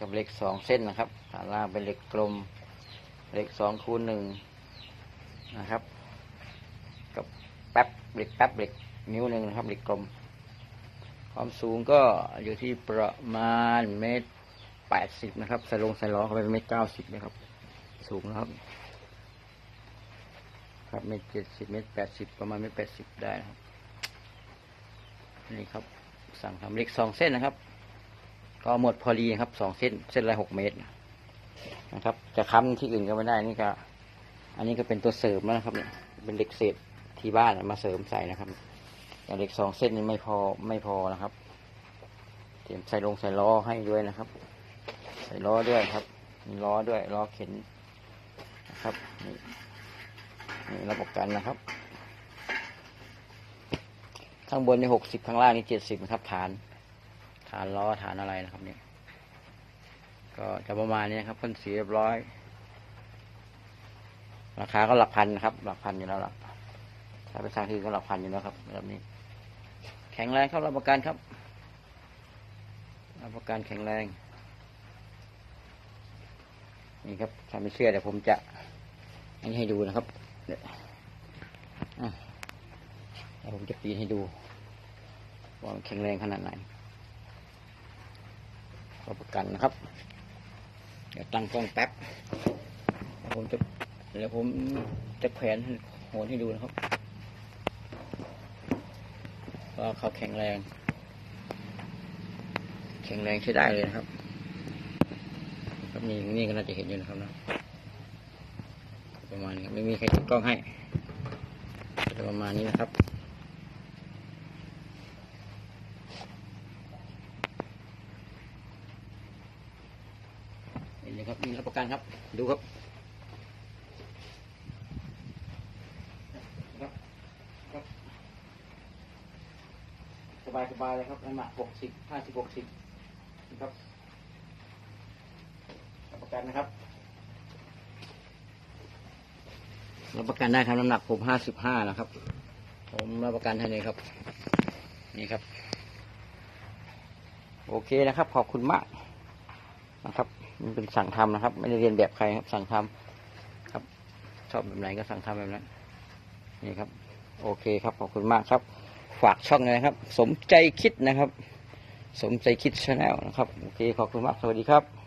กับเหล็กสองเส้นนะครับฐานล่างเป็นเหล็กกลมเหล็กสองคูณหนึ่งนะครับ กับแป๊บเหล็กแป๊บเหล็กนิ้วหนึ่งนะครับเหล็กกลม ความสูงก็อยู่ที่ประมาณเมตรแปดสิบนะครับใส่ลงใส่ล้อเข้าไปเป็นเมตรเก้าสิบนะครับ สูงนะครับ ครับเมตรเจ็ดสิบเมตรแปดสิบประมาณเมตรแปดสิบได้นะครับนี่ครับสั่งทำเหล็กสองเส้นนะครับ ก็หมดพอดีครับสองเส้นเส้นละหกเมตรนะครับ จะค้ำที่อื่นก็ไม่ได้นี่ก็ อันนี้ก็เป็นตัวเสริมแล้วนะครับเนี่ยเป็นเหล็กเศษที่บ้านมาเสริมใส่นะครับอย่างเหล็กสองเส้นนี่ไม่พอไม่พอนะครับเตรียมใส่ลงใส่ล้อให้ด้วยนะครับ ใส่ล้อด้วยครับ มีล้อด้วยล้อเข็นนะครับนี่นี่รับประกันนะครับ ข้างบนนี่หกสิบข้างล่างนี่เจ็ดสิบนะครับฐาน ฐานล้อฐานอะไรนะครับเนี่ย ก็จะประมาณนี้ครับพ่นสีเรียบร้อย ราคาก็หลักพันครับ หลักพันอยู่แล้วล่ะถ้าไปสร้างที่อื่นก็หลักพันอยู่แล้วครับแบบนี้ แข็งแรงครับรับประกันครับรับประกันแข็งแรง นี่ครับถ้าไม่เชื่อเดี๋ยวผมจะอันนี้ให้ดูนะครับเดี๋ยวอะเดี๋ยวผมจะปีนให้ดูว่ามันแข็งแรงขนาดไหน รับประกันนะครับ เดี๋ยวตั้งกล้องแป๊บผมจะเดี๋ยวผมจะแขวนโหนให้ดูนะครับว่าเขาแข็งแรง แข็งแรงใช้ได้เลยนะครับครับนี่นี่ก็น่าจะเห็นอยู่นะครับนะประมาณนี้ไม่มีใครติดกล้องให้จะประมาณนี้นะครับ นเลยครับนี่รับประกันครับ ดูครับครับครับสบายสบายเลยครับน้ำหนักหกสิบห้าสิบหกสิบครับรับประกันนะครับรับประกันได้ครับน้ำหนักผมห้าสิบห้านะครับ ผมรับประกันให้เลยครับ นี่ครับ โอเคนะครับ ขอบคุณมากนะครับ มันเป็นสั่งทำนะครับ ไม่ได้เรียนแบบใครครับ สั่งทำครับ ชอบแบบไหนก็สั่งทำแบบนั้นนี่ครับ โอเคครับขอบคุณมากครับ ฝากช่องเลยครับ สมใจคิดนะครับ สมใจคิดชาแนลนะครับโอเคขอบคุณมากสวัสดีครับ